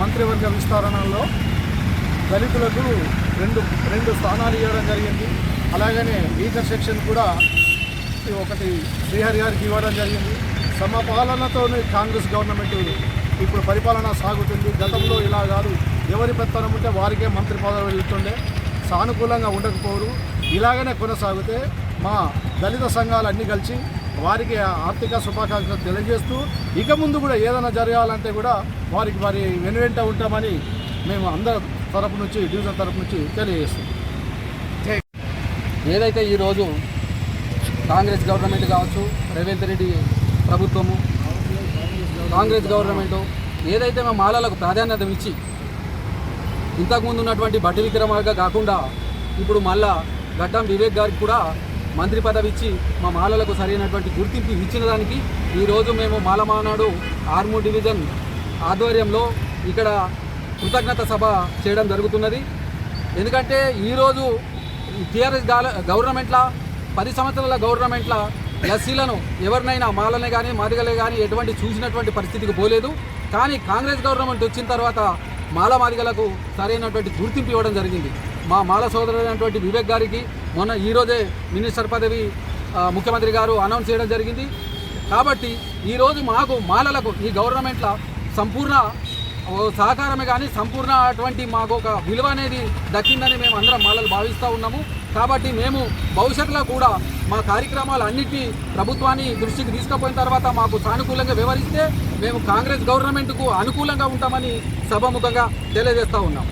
మంత్రివర్గ విస్తరణలో దళితులకు రెండు రెండు స్థానాలు ఇవ్వడం జరిగింది. అలాగనే లీగల్ సెక్షన్ కూడా ఒకటి శ్రీహరి గారికి ఇవ్వడం జరిగింది. సమపాలనతోనే కాంగ్రెస్ గవర్నమెంట్ ఇప్పుడు పరిపాలన సాగుతుంది. గతంలో ఇలా కాదు. ఎవరి పెత్తనం ఉంటే వారికే మంత్రి పదవి వెళ్తుండే సానుకూలంగా ఉండకపోరు. ఇలాగనే కొనసాగితే మా దళిత సంఘాలు అన్నీ కలిసి వారికి ఆర్థిక శుభాకాంక్షలు తెలియజేస్తూ ఇక ముందు కూడా ఏదైనా జరగాలంటే కూడా వారికి వారి వెనువెంట ఉంటామని మేము అందరి తరపు నుంచి డివిజన్ తరపు నుంచి తెలియజేస్తాం ఏదైతే ఈరోజు కాంగ్రెస్ గవర్నమెంట్ కావచ్చు రేవంత్ రెడ్డి ప్రభుత్వము కాంగ్రెస్ గవర్నమెంట్ ఏదైతే మా మాలలకు ప్రాధాన్యత ఇచ్చి ఇంతకుముందు ఉన్నటువంటి బట్టి విక్రమార్గ కాకుండా ఇప్పుడు మళ్ళా గడ్డం వివేక్ గారికి కూడా మంత్రి పదవి ఇచ్చి మా మాలలకు సరైనటువంటి గుర్తింపు ఇచ్చిన దానికి ఈరోజు మేము మాల మానాడు ఆర్మూర్ డివిజన్ ఆధ్వర్యంలో ఇక్కడ కృతజ్ఞత సభ చేయడం జరుగుతున్నది. ఎందుకంటే ఈరోజు టీఆర్ఎస్ గవర్నమెంట్ల పది సంవత్సరాల గవర్నమెంట్ల ఎస్సీలను ఎవరినైనా మాలనే కానీ మాదిగలే కానీ ఎటువంటి చూసినటువంటి పరిస్థితికి పోలేదు. కానీ కాంగ్రెస్ గవర్నమెంట్ వచ్చిన తర్వాత మాల మాదిగలకు సరైనటువంటి గుర్తింపు ఇవ్వడం జరిగింది. మా మాల సోదరుడైనటువంటి వివేక్ గారికి మొన్న ఈరోజే మినిస్టర్ పదవి ముఖ్యమంత్రి గారు అనౌన్స్ చేయడం జరిగింది. కాబట్టి ఈరోజు మాకు మాలలకు ఈ గవర్నమెంట్లో సంపూర్ణ సహకారమే కానీ సంపూర్ణ అటువంటి మాకు ఒక విలువ అనేది దక్కిందని మేము అందరం మాలలు భావిస్తూ ఉన్నాము. కాబట్టి మేము భవిష్యత్తులో కూడా మా కార్యక్రమాలు అన్నిటినీ ప్రభుత్వాన్ని దృష్టికి తీసుకుపోయిన తర్వాత మాకు సానుకూలంగా వివరిస్తే మేము కాంగ్రెస్ గవర్నమెంట్కు అనుకూలంగా ఉంటామని సభాముఖంగా తెలియజేస్తూ ఉన్నాం.